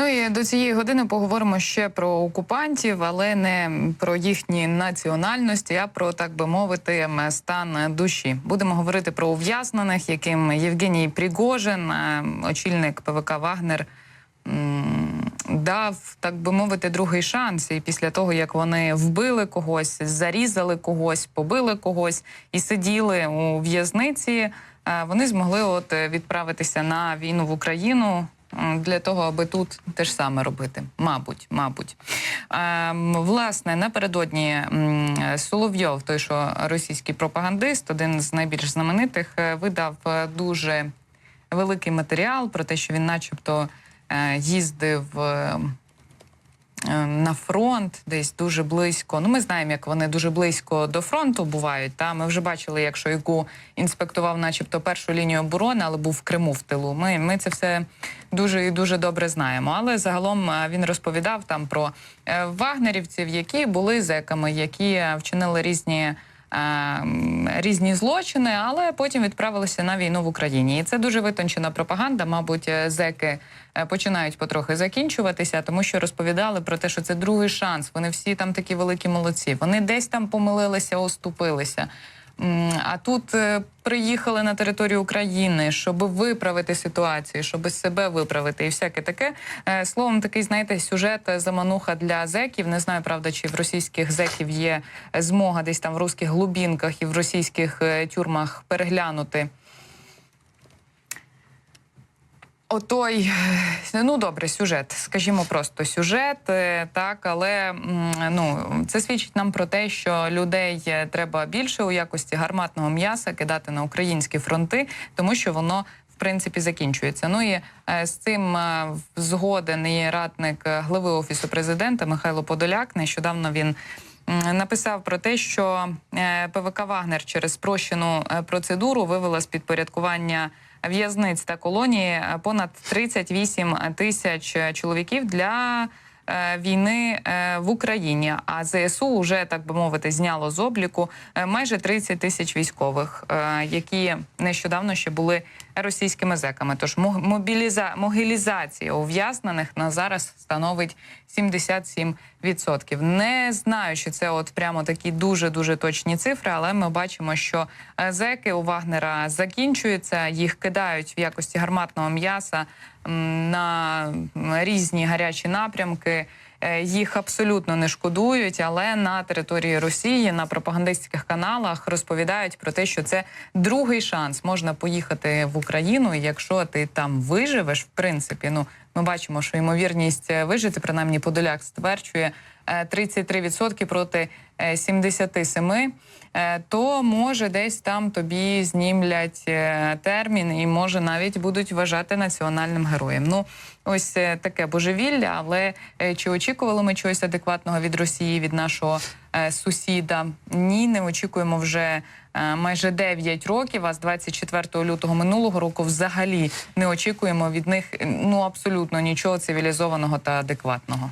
Ну і до цієї години поговоримо ще про окупантів, але не про їхні національності, а про так би мовити стан душі. Будемо говорити про ув'язнених, яким Євгеній Пригожин, е, очільник ПВК Вагнер. Дав, так би мовити, другий шанс, і після того як вони вбили когось, зарізали когось, побили когось і сиділи у в'язниці, е, вони змогли от е, відправитися на війну в Україну для того, аби тут те ж саме робити. Мабуть, мабуть. Ем, Власне, напередодні Соловйов, той, що російський пропагандист, один з найбільш знаменитих, е, видав е, дуже великий матеріал про те, що він, начебто, е, їздив. Е, На фронт десь дуже близько. Ну, ми знаємо, як вони дуже близько до фронту бувають. Та ми вже бачили, як Шойгу інспектував, начебто, першу лінію оборони, але був в Криму в тилу. Ми, ми це все дуже і дуже добре знаємо. Але загалом е, він розповідав там про е, вагнерівців, які були зеками, які вчинили різні. Е, м, Різні злочини, але потім відправилися на війну в Україні, і це дуже витончена пропаганда. Мабуть, е, зеки е, починають потрохи закінчуватися, тому що розповідали про те, що це другий шанс. Вони всі там такі великі молодці. Вони десь там помилилися, оступилися. А тут е, приїхали на територію України, щоб виправити ситуацію, щоб себе виправити і всяке таке. Е, Словом, такий, знаєте, сюжет е, замануха для зеків. Не знаю, правда, чи в російських зеків є змога десь там в русських глубінках і в російських тюрмах переглянути. Отой, е, ну добре, сюжет, скажімо просто сюжет, е, так, але ну це свідчить нам про те, що людей е, треба більше у якості гарматного м'яса кидати на українські фронти, тому що воно в принципі закінчується. Ну і з цим згоден і радник глави офісу президента Михайло Подоляк. Нещодавно він. Написав про те, що ПВК Вагнер через спрощену процедуру вивела з підпорядкування в'язниць та колонії е, понад 38 тисяч е, чоловіків для війни е, в Україні. А ЗСУ вже так би мовити зняло з обліку е, майже 30 тисяч військових, е, які нещодавно ще були російськими зеками. Тож мо- мобіліза... могилізація ув'язнених на зараз становить 77%. Не знаю, чи це от прямо такі дуже дуже точні цифри, але ми бачимо, що е, зеки у Вагнера закінчуються, їх кидають в якості гарматного м'яса на різні гарячі напрямки. Е, Їх абсолютно не шкодують, але на території Росії на пропагандистських каналах розповідають про те, що це другий шанс. Можна поїхати в Україну, і якщо ти там виживеш, в принципі, ну ми бачимо, що ймовірність е, вижити, принаймні Подоляк стверджує е, 33% проти е, 77%, е, то може десь там тобі знімлять термін і може навіть будуть вважати національним героєм. Ну ось таке божевілля, але чи очікували ми чогось адекватного від Росії, від нашого сусіда? Ні, не очікуємо вже е, майже 9 років. А з 24 лютого минулого року взагалі не очікуємо від них е, ну абсолютно нічого цивілізованого та адекватного.